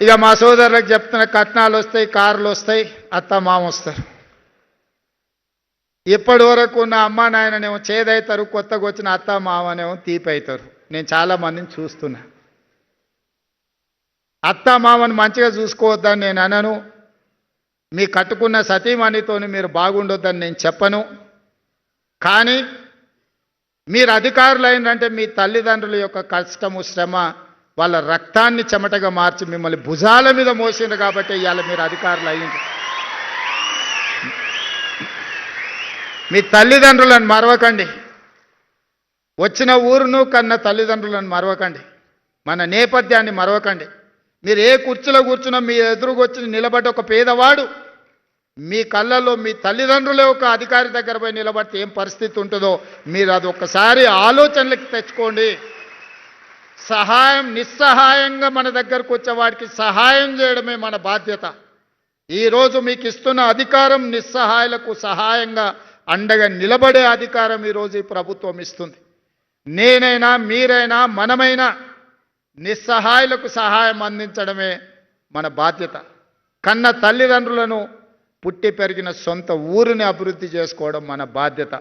ఇక మా సోదరులకు చెప్తున్న కట్నాలు వస్తాయి కార్లు వస్తాయి అత్త మామ వస్తారు. ఇప్పటి వరకు ఉన్న అమ్మ నాయననేమో చేదవుతారు కొత్తగా వచ్చిన అత్త మామనేమో తీపి అవుతారు నేను చాలా మందిని చూస్తున్నా. అత్త మామని మంచిగా చూసుకోవద్దని నేను అనను. మీ కట్టుకున్న సతీమణితోని మీరు బాగుండొద్దని నేను చెప్పను. కానీ మీరు అధికారులు అయినంటే మీ తల్లిదండ్రుల యొక్క కష్టము శ్రమ వాళ్ళ రక్తాన్ని చెమటగా మార్చి మిమ్మల్ని భుజాల మీద మోసిండ్రు కాబట్టి ఇవాళ మీరు అధికారులు అయ్యింది మీ తల్లిదండ్రులను మరవకండి. వచ్చిన ఊరును కన్న తల్లిదండ్రులను మరవకండి. మన నేపథ్యాన్ని మరవకండి. మీరు ఏ కుర్చీలో కూర్చున్నా మీ ఎదురుకు వచ్చి నిలబడి ఒక పేదవాడు మీ కళ్ళల్లో మీ తల్లిదండ్రులే ఒక అధికారి దగ్గర పోయి నిలబడితే ఏం పరిస్థితి ఉంటుందో మీరు అది ఒక్కసారి ఆలోచనలకు తెచ్చుకోండి. సహాయం నిస్సహాయంగా మన దగ్గరకు వచ్చే వాడికి సహాయం చేయడమే మన బాధ్యత. ఈరోజు మీకు ఇస్తున్న అధికారం నిస్సహాయులకు సహాయంగా అండగా నిలబడే అధికారం ఈరోజు ఈ ప్రభుత్వం ఇస్తుంది. నేనైనా మీరైనా మనమైనా నిస్సహాయులకు సహాయం అందించడమే మన బాధ్యత. కన్న తల్లిదండ్రులను పుట్టి పెరిగిన సొంత ఊరిని అభివృద్ధి చేసుకోవడం మన బాధ్యత.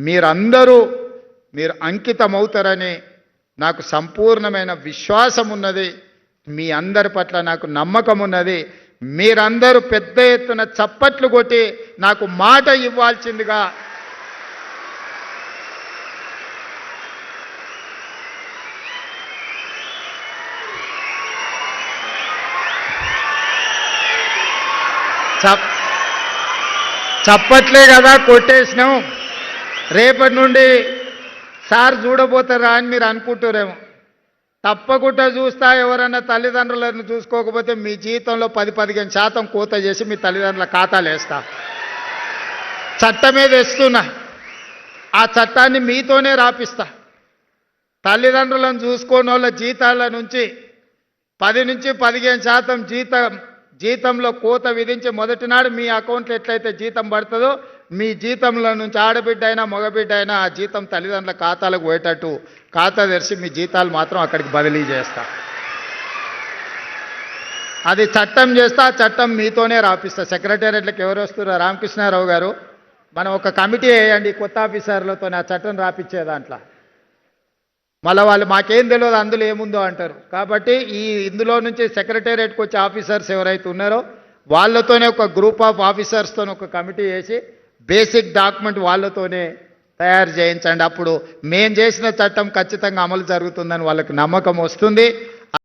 మీరందరూ మీరు అంకితమవుతారని నాకు సంపూర్ణమైన విశ్వాసం ఉన్నది మీ అందరి పట్ల నాకు నమ్మకం ఉన్నది మీరందరూ పెద్ద ఎత్తున చప్పట్లు కొట్టి నాకు మాట ఇవ్వాల్సిందిగా. చప్ చప్పట్లే కదా కొట్టేసినాం. రేపటి నుండి సార్ చూడబోతారా అని మీరు అనుకుంటారేమో. తప్పకుండా చూస్తా ఎవరన్నా తల్లిదండ్రులను చూసుకోకపోతే మీ జీవితంలో పది పదిహేను శాతం కోత చేసి మీ తల్లిదండ్రుల ఖాతాలు వేస్తా. చట్టం మీద వేస్తున్నా ఆ చట్టాన్ని మీతోనే రాపిస్తా. తల్లిదండ్రులను చూసుకోని వాళ్ళ జీతాల నుంచి పది నుంచి పదిహేను శాతం జీతం జీతంలో కోత విధించి మొదటి నాడు మీ అకౌంట్లో ఎట్లయితే జీతం పడుతుందో మీ జీతంలో నుంచి ఆడబిడ్డ అయినా మగబిడ్డ అయినా ఆ జీతం తల్లిదండ్రుల ఖాతాలకు పోయేటట్టు ఖాతా తెరిచి మీ జీతాలు మాత్రం అక్కడికి బదిలీ చేస్తా. అది చట్టం చేస్తా ఆ చట్టం మీతోనే రాపిస్తా. సెక్రటేరియట్లకు ఎవరు వస్తున్నారు రామకృష్ణారావు గారు. మనం ఒక కమిటీ వేయండి కొత్త ఆఫీసర్లతో ఆ చట్టం రాపిచ్చే దాంట్లో. మళ్ళీ వాళ్ళు మాకేం తెలియదు అందులో ఏముందో అంటారు. కాబట్టి ఈ ఇందులో నుంచి సెక్రటేరియట్కి వచ్చే ఆఫీసర్స్ ఎవరైతే ఉన్నారో వాళ్ళతోనే ఒక గ్రూప్ ఆఫ్ ఆఫీసర్స్తో ఒక కమిటీ వేసి బేసిక్ డాక్యుమెంట్ వాళ్ళతోనే తయారు చేయించండి. అప్పుడు మేము చేసిన చట్టం ఖచ్చితంగా అమలు జరుగుతుందని వాళ్ళకి నమ్మకం వస్తుంది.